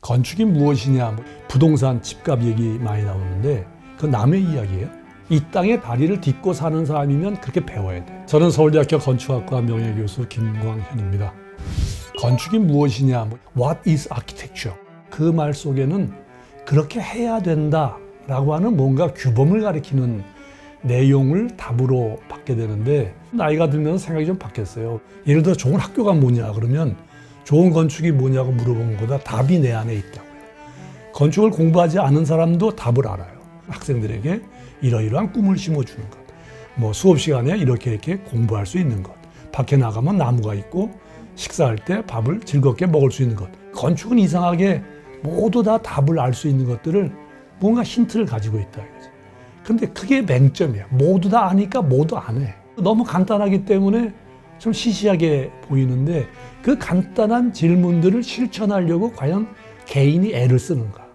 건축이 무엇이냐, 뭐 부동산 집값 얘기 많이 나오는데 그 남의 이야기예요. 이 땅에 다리를 딛고 사는 사람이면 그렇게 배워야 돼. 저는 서울대학교 건축학과 명예교수 김광현입니다. 건축이 무엇이냐, 뭐 What is architecture? 그 말 속에는 그렇게 해야 된다라고 하는 뭔가 규범을 가리키는 내용을 답으로 받게 되는데 나이가 들면서 생각이 좀 바뀌었어요. 예를 들어 좋은 학교가 뭐냐 그러면 좋은 건축이 뭐냐고 물어본 것보다 답이 내 안에 있다고요. 건축을 공부하지 않은 사람도 답을 알아요. 학생들에게 이러이러한 꿈을 심어주는 것. 뭐 수업 시간에 이렇게 이렇게 공부할 수 있는 것. 밖에 나가면 나무가 있고 식사할 때 밥을 즐겁게 먹을 수 있는 것. 건축은 이상하게 모두 다 답을 알 수 있는 것들을 뭔가 힌트를 가지고 있다. 근데 그게 맹점이야. 모두 다 아니까 모두 안 해. 너무 간단하기 때문에 좀 시시하게 보이는데 그 간단한 질문들을 실천하려고 과연 개인이 애를 쓰는가?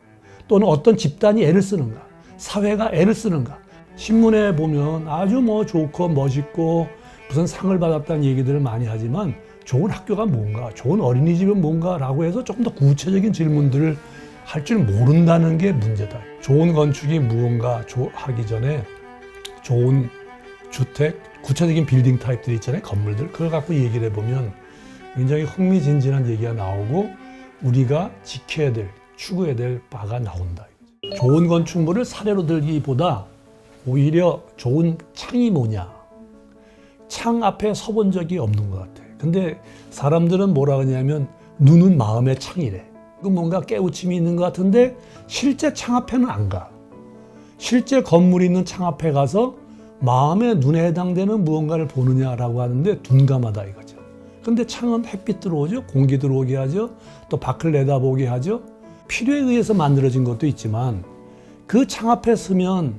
또는 어떤 집단이 애를 쓰는가? 사회가 애를 쓰는가? 신문에 보면 아주 뭐 좋고 멋있고 무슨 상을 받았다는 얘기들을 많이 하지만 좋은 학교가 뭔가, 좋은 어린이집은 뭔가라고 해서 조금 더 구체적인 질문들을 할 줄 모른다는 게 문제다. 좋은 건축이 무언가 조- 하기 전에 좋은 주택, 구체적인 빌딩 타입들 있잖아요. 건물들. 그걸 갖고 얘기를 해보면 굉장히 흥미진진한 얘기가 나오고 우리가 지켜야 될, 추구해야 될 바가 나온다. 좋은 건축물을 사례로 들기보다 오히려 좋은 창이 뭐냐. 창 앞에 서본 적이 없는 것 같아. 근데 사람들은 뭐라 그러냐면 눈은 마음의 창이래. 그 뭔가 깨우침이 있는 것 같은데 실제 창 앞에는 안 가. 실제 건물이 있는 창 앞에 가서 마음의 눈에 해당되는 무언가를 보느냐라고 하는데 둔감하다 이거죠. 근데 창은 햇빛 들어오죠. 공기 들어오게 하죠. 또 밖을 내다보게 하죠. 필요에 의해서 만들어진 것도 있지만 그 창 앞에 서면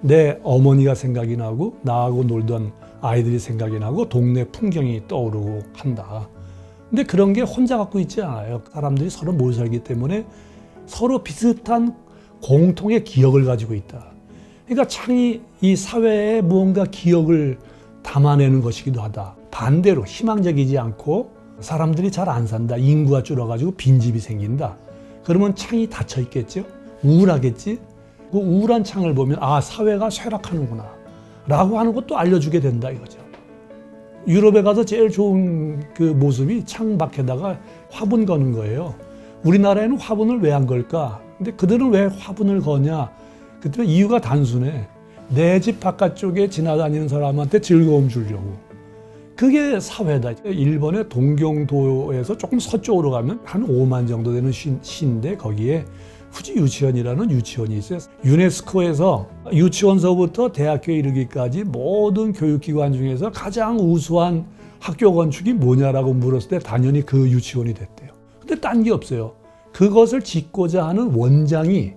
내 어머니가 생각이 나고 나하고 놀던 아이들이 생각이 나고 동네 풍경이 떠오르고 한다. 근데 그런 게 혼자 갖고 있지 않아요. 사람들이 서로 모여 살기 때문에 서로 비슷한 공통의 기억을 가지고 있다. 그러니까 창이 이 사회에 무언가 기억을 담아내는 것이기도 하다. 반대로 희망적이지 않고 사람들이 잘 안 산다. 인구가 줄어가지고 빈집이 생긴다. 그러면 창이 닫혀 있겠죠? 우울하겠지? 그 우울한 창을 보면 아, 사회가 쇠락하는구나. 라고 하는 것도 알려주게 된다 이거죠. 유럽에 가서 제일 좋은 그 모습이 창 밖에다가 화분 거는 거예요. 우리나라에는 화분을 왜 안 걸까? 근데 그들은 왜 화분을 거냐? 그때 이유가 단순해. 내 집 바깥쪽에 지나다니는 사람한테 즐거움 주려고. 그게 사회다. 일본의 동경도에서 조금 서쪽으로 가면 한 5만 정도 되는 시, 시인데 거기에 후지 유치원이라는 유치원이 있어요. 유네스코에서 유치원서부터 대학교에 이르기까지 모든 교육기관 중에서 가장 우수한 학교 건축이 뭐냐라고 물었을 때 당연히 그 유치원이 됐대요. 근데 딴 게 없어요. 그것을 짓고자 하는 원장이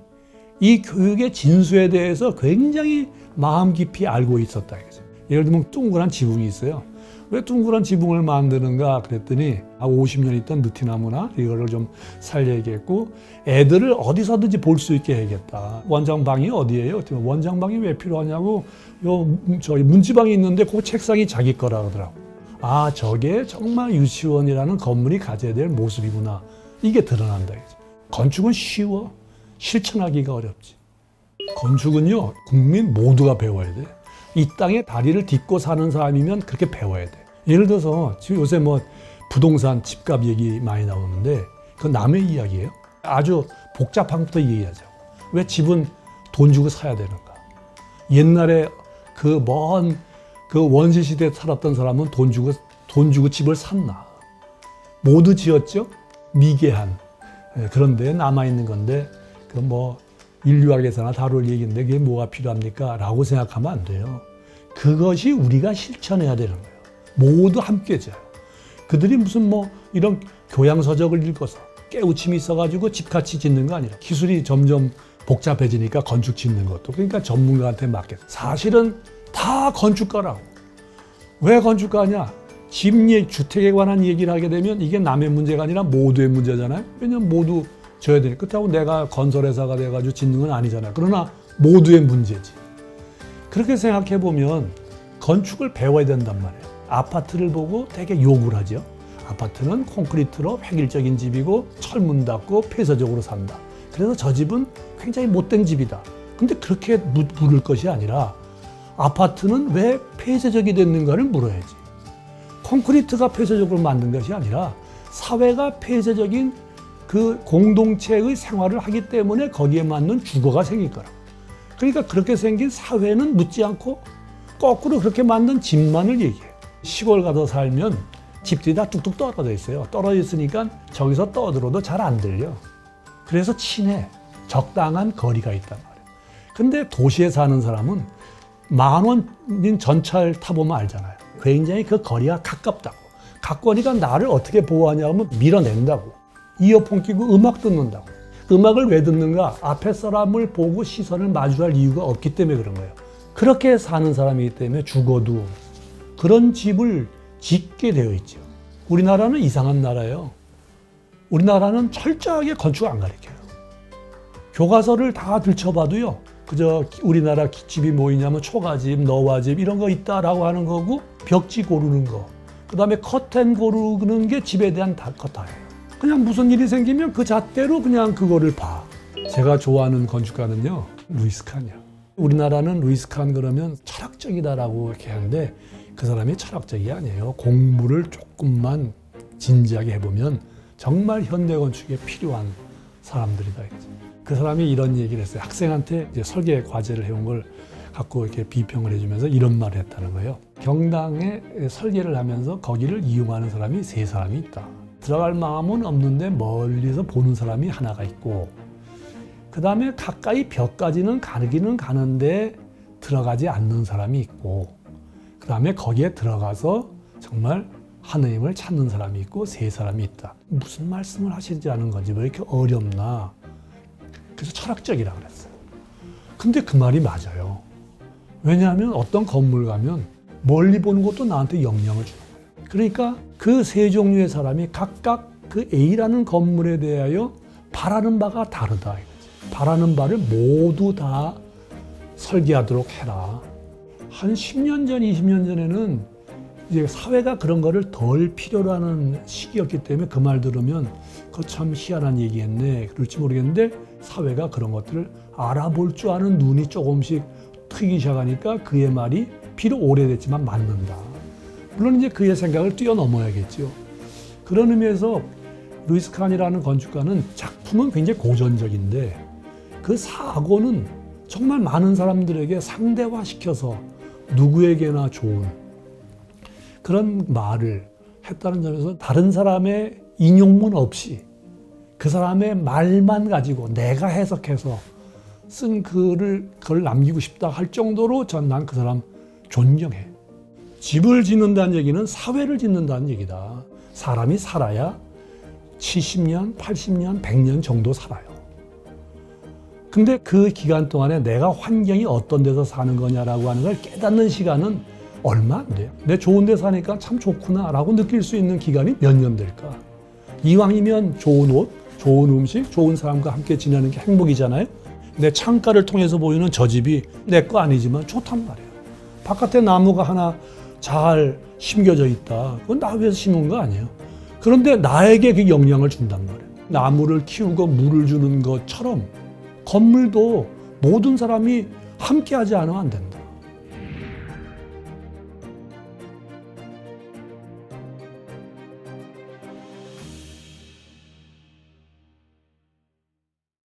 이 교육의 진수에 대해서 굉장히 마음 깊이 알고 있었다. 예를 들면 둥그란 지붕이 있어요. 왜 둥그란 지붕을 만드는가 그랬더니 아 50년 있던 느티나무나 이거를 좀 살려야겠고 애들을 어디서든지 볼 수 있게 해야겠다. 원장방이 어디예요? 원장방이 왜 필요하냐고 요 저희 문지방이 있는데 그 책상이 자기 거라 그러더라고. 아 저게 정말 유치원이라는 건물이 가져야 될 모습이구나. 이게 드러난다. 건축은 쉬워. 실천하기가 어렵지. 건축은요, 국민 모두가 배워야 돼. 이 땅에 다리를 딛고 사는 사람이면 그렇게 배워야 돼. 예를 들어서 지금 요새 뭐 부동산 집값 얘기 많이 나오는데 그건 남의 이야기예요. 아주 복잡한 것부터 얘기하자고. 왜 집은 돈 주고 사야 되는가? 옛날에 그먼그 원시 시대에 살았던 사람은 돈 주고 돈 주고 집을 샀나? 모두 지었죠? 미개한. 예, 그런데 남아 있는 건데 그 뭐 인류학에서나 다룰 얘기인데 그게 뭐가 필요합니까? 라고 생각하면 안 돼요. 그것이 우리가 실천해야 되는 거예요. 모두 함께져요. 그들이 무슨 뭐 이런 교양서적을 읽어서 깨우침이 있어가지고 집같이 짓는 거 아니라 기술이 점점 복잡해지니까 건축 짓는 것도 그러니까 전문가한테 맡겨. 사실은 다 건축가라고. 왜 건축가냐? 집 주택에 관한 얘기를 하게 되면 이게 남의 문제가 아니라 모두의 문제잖아요. 왜냐면 모두 져야 되니까. 그렇다고 내가 건설회사가 돼가지고 짓는 건 아니잖아요. 그러나 모두의 문제지. 그렇게 생각해 보면 건축을 배워야 된단 말이에요. 아파트를 보고 되게 욕을 하죠. 아파트는 콘크리트로 획일적인 집이고 철문 닫고 폐쇄적으로 산다. 그래서 저 집은 굉장히 못된 집이다. 근데 그렇게 묻- 물을 것이 아니라 아파트는 왜 폐쇄적이 됐는가를 물어야지. 콘크리트가 폐쇄적으로 만든 것이 아니라 사회가 폐쇄적인 그 공동체의 생활을 하기 때문에 거기에 맞는 주거가 생길 거라. 그러니까 그렇게 생긴 사회는 묻지 않고 거꾸로 그렇게 만든 집만을 얘기해요. 시골 가서 살면 집들이 다 뚝뚝 떨어져 있어요. 떨어져 있으니까 저기서 떠들어도 잘 안 들려. 그래서 친해. 적당한 거리가 있단 말이에요. 근데 도시에 사는 사람은 만 원인 전철 타보면 알잖아요. 굉장히 그 거리가 가깝다고. 가까우니까 나를 어떻게 보호하냐 하면 밀어낸다고. 이어폰 끼고 음악 듣는다고. 음악을 왜 듣는가? 앞에 사람을 보고 시선을 마주할 이유가 없기 때문에 그런 거예요. 그렇게 사는 사람이기 때문에 죽어도 그런 집을 짓게 되어 있죠. 우리나라는 이상한 나라예요. 우리나라는 철저하게 건축 안 가르쳐요. 교과서를 다 들춰봐도요. 그저 우리나라 집이 뭐 있냐면 초가집, 너와집 이런 거 있다라고 하는 거고 벽지 고르는 거. 그 다음에 커튼 고르는 게 집에 대한 다 커타예요. 그냥 무슨 일이 생기면 그 잣대로 그냥 그거를 봐. 제가 좋아하는 건축가는요. 루이스 칸이야. 우리나라는 루이스 칸 그러면 철학적이다라고 이렇게 하는데 그 사람이 철학적이 아니에요. 공부를 조금만 진지하게 해보면 정말 현대 건축에 필요한 사람들이다. 그 사람이 이런 얘기를 했어요. 학생한테 이제 설계 과제를 해온 걸 갖고 이렇게 비평을 해주면서 이런 말을 했다는 거예요. 경당에 설계를 하면서 거기를 이용하는 사람이 세 사람이 있다. 들어갈 마음은 없는데 멀리서 보는 사람이 하나가 있고, 그 다음에 가까이 벽까지는 가기는 가는데 들어가지 않는 사람이 있고, 그 다음에 거기에 들어가서 정말 하느님을 찾는 사람이 있고 세 사람이 있다. 무슨 말씀을 하시지 않은 건지 왜 이렇게 어렵나? 그래서 철학적이라 그랬어요. 근데 그 말이 맞아요. 왜냐하면 어떤 건물 가면 멀리 보는 것도 나한테 영향을 주는 거예요. 그러니까 그 세 종류의 사람이 각각 그 A라는 건물에 대하여 바라는 바가 다르다. 바라는 바를 모두 다 설계하도록 해라. 한 10년 전, 20년 전에는 이제 사회가 그런 거를 덜 필요로 하는 시기였기 때문에 그 말 들으면 그거 참 희한한 얘기했네. 그럴지 모르겠는데 사회가 그런 것들을 알아볼 줄 아는 눈이 조금씩 트기 시작하니까 그의 말이 비록 오래됐지만 맞는다. 물론 이제 그의 생각을 뛰어넘어야겠죠. 그런 의미에서 루이스 칸이라는 건축가는 작품은 굉장히 고전적인데 그 사고는 정말 많은 사람들에게 상대화시켜서 누구에게나 좋은 그런 말을 했다는 점에서 다른 사람의 인용문 없이 그 사람의 말만 가지고 내가 해석해서 쓴 글을 그걸 남기고 싶다 할 정도로 전 난 그 사람 존경해. 집을 짓는다는 얘기는 사회를 짓는다는 얘기다. 사람이 살아야 70년, 80년, 100년 정도 살아요. 근데 그 기간 동안에 내가 환경이 어떤 데서 사는 거냐라고 하는 걸 깨닫는 시간은 얼마 안 돼요. 내 좋은 데 사니까 참 좋구나라고 느낄 수 있는 기간이 몇 년 될까? 이왕이면 좋은 옷, 좋은 음식, 좋은 사람과 함께 지내는 게 행복이잖아요. 내 창가를 통해서 보이는 저 집이 내 거 아니지만 좋단 말이에요. 바깥에 나무가 하나 잘 심겨져 있다. 그건 나 위해서 심은 거 아니에요. 그런데 나에게 그 영향을 준단 말이에요. 나무를 키우고 물을 주는 것처럼 건물도 모든 사람이 함께 하지 않으면 안 된다.